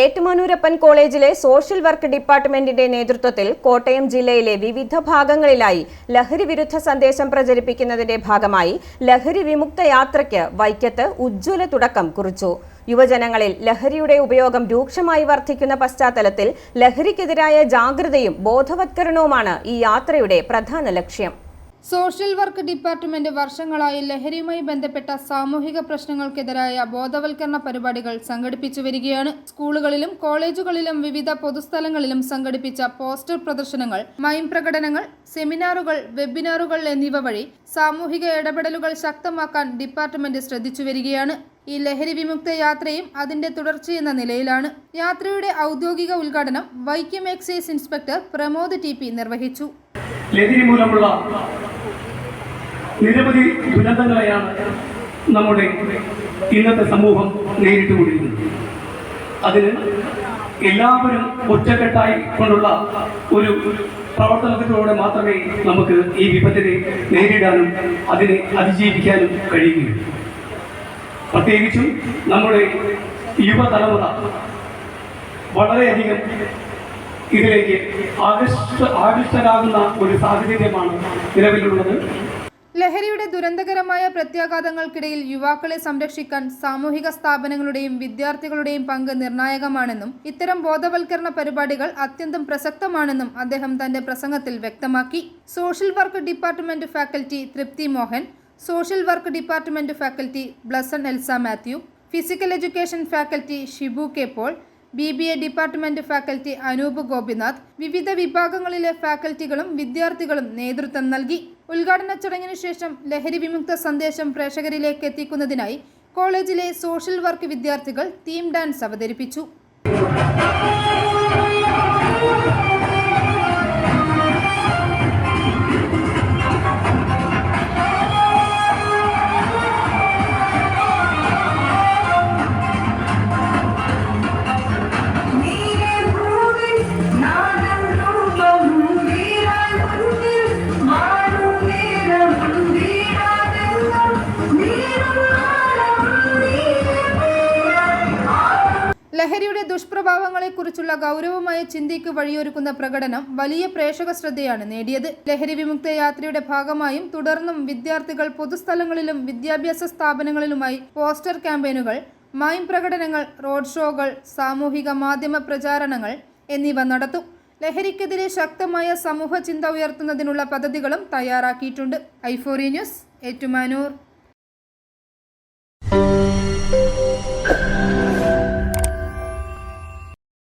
ഏറ്റുമാനൂരപ്പൻ കോളേജിലെ social work ഡിപ്പാർട്ട്മെന്റിന്റെ നേതൃത്വത്തിൽ കോട്ടയം ജില്ലയിലെ വിവിധ ഭാഗങ്ങളിലായി ലഹരി വിരുദ്ധ സന്ദേശം പ്രചരിപ്പിക്കുന്നതിന്റെ ഭാഗമായി ലഹരി വിമുക്ത യാത്രയ്ക്ക് വൈക്കത്ത് ഉജ്ജ്വല തുടക്കം കുറിച്ചു. യുവജനങ്ങളിൽ ലഹരിയുടെ ഉപയോഗം രൂക്ഷമായി വർദ്ധിക്കുന്ന പശ്ചാത്തലത്തിൽ ലഹരിക്കെതിരായ ജാഗ്രതയും ബോധവത്കരണവുമാണ് ഈ യാത്രയുടെ പ്രധാന ലക്ഷ്യം. സോഷ്യൽ വർക്ക് ഡിപ്പാർട്ട്മെന്റ് വർഷങ്ങളായി ലഹരിയുമായി ബന്ധപ്പെട്ട സാമൂഹിക പ്രശ്നങ്ങൾക്കെതിരായ ബോധവൽക്കരണ പരിപാടികൾ സംഘടിപ്പിച്ചു വരികയാണ്. സ്കൂളുകളിലും കോളേജുകളിലും വിവിധ പൊതുസ്ഥലങ്ങളിലും സംഘടിപ്പിച്ച പോസ്റ്റർ പ്രദർശനങ്ങൾ മൈം പ്രകടനങ്ങൾ സെമിനാറുകൾ വെബിനാറുകൾ എന്നിവ വഴി സാമൂഹിക ഇടപെടലുകൾ ശക്തമാക്കാൻ ഡിപ്പാർട്ട്മെന്റ് ശ്രദ്ധിച്ചു വരികയാണ്. ഈ ലഹരി വിമുക്ത യാത്രയും അതിന്റെ തുടർച്ചയെന്ന നിലയിലാണ്. യാത്രയുടെ ഔദ്യോഗിക ഉദ്ഘാടനം Vaikom excise inspector Pramod T നിർവഹിച്ചു. ലഹരി മൂലമുള്ള നിരവധി ദുരന്തങ്ങളെയാണ് നമ്മുടെ ഇന്നത്തെ സമൂഹം നേരിട്ടുകൊണ്ടിരിക്കുന്നത്. അതിന് എല്ലാവരും ഒറ്റക്കെട്ടായി കൊണ്ടുള്ള ഒരു പ്രവർത്തനത്തിലൂടെ മാത്രമേ നമുക്ക് ഈ വിപത്തിനെ നേരിടാനും അതിനെ അതിജീവിക്കാനും കഴിയുകയുള്ളൂ. പ്രത്യേകിച്ചും നമ്മുടെ യുവതലമുറ വളരെയധികം ഇതിലേക്ക് ആകർഷ ആകൃഷ്ടരാകുന്ന ഒരു സാഹചര്യമാണ് നിലവിലുള്ളത്. ലഹരിയുടെ ദുരന്തകരമായ പ്രത്യാഘാതങ്ങൾക്കിടയിൽ യുവാക്കളെ സംരക്ഷിക്കാൻ സാമൂഹിക സ്ഥാപനങ്ങളുടെയും വിദ്യാർത്ഥികളുടെയും പങ്ക് നിർണായകമാണെന്നും ഇത്തരം ബോധവൽക്കരണ പരിപാടികൾ അത്യന്തം പ്രസക്തമാണെന്നും അദ്ദേഹം തന്റെ പ്രസംഗത്തിൽ വ്യക്തമാക്കി. Social work department faculty Thripthi Mohan social work department faculty Blesson Elsa Mathew physical education faculty Shibu K Paul B B A department faculty Anoop Gopinath വിവിധ വിഭാഗങ്ങളിലെ ഫാക്കൽറ്റികളും വിദ്യാർത്ഥികളും നേതൃത്വം നൽകി. ഉദ്ഘാടന ചടങ്ങിനു ശേഷം ലഹരി വിമുക്ത സന്ദേശം പ്രേക്ഷകരിലേക്ക് എത്തിക്കുന്നതിനായി കോളേജിലെ സോഷ്യൽ വർക്ക് വിദ്യാർത്ഥികൾ തീം ഡാൻസ് അവതരിപ്പിച്ചു. ലഹരിയുടെ ദുഷ്പ്രഭാവങ്ങളെക്കുറിച്ചുള്ള ഗൗരവമായ ചിന്തയ്ക്ക് വഴിയൊരുക്കുന്ന പ്രകടനം വലിയ പ്രേക്ഷക ശ്രദ്ധയാണ് നേടിയത്. ലഹരി വിമുക്ത യാത്രയുടെ ഭാഗമായും തുടർന്നും വിദ്യാർത്ഥികൾ പൊതുസ്ഥലങ്ങളിലും വിദ്യാഭ്യാസ സ്ഥാപനങ്ങളിലുമായി പോസ്റ്റർ ക്യാമ്പയിനുകൾ മൈം പ്രകടനങ്ങൾ റോഡ് ഷോകൾ സാമൂഹിക മാധ്യമ പ്രചാരണങ്ങൾ എന്നിവ നടത്തും. ലഹരിക്കെതിരെ ശക്തമായ സമൂഹ ചിന്ത ഉയർത്തുന്നതിനുള്ള പദ്ധതികളും തയ്യാറാക്കിയിട്ടുണ്ട്. ഐഫോറി ന്യൂസ് ഏറ്റുമാനൂർ.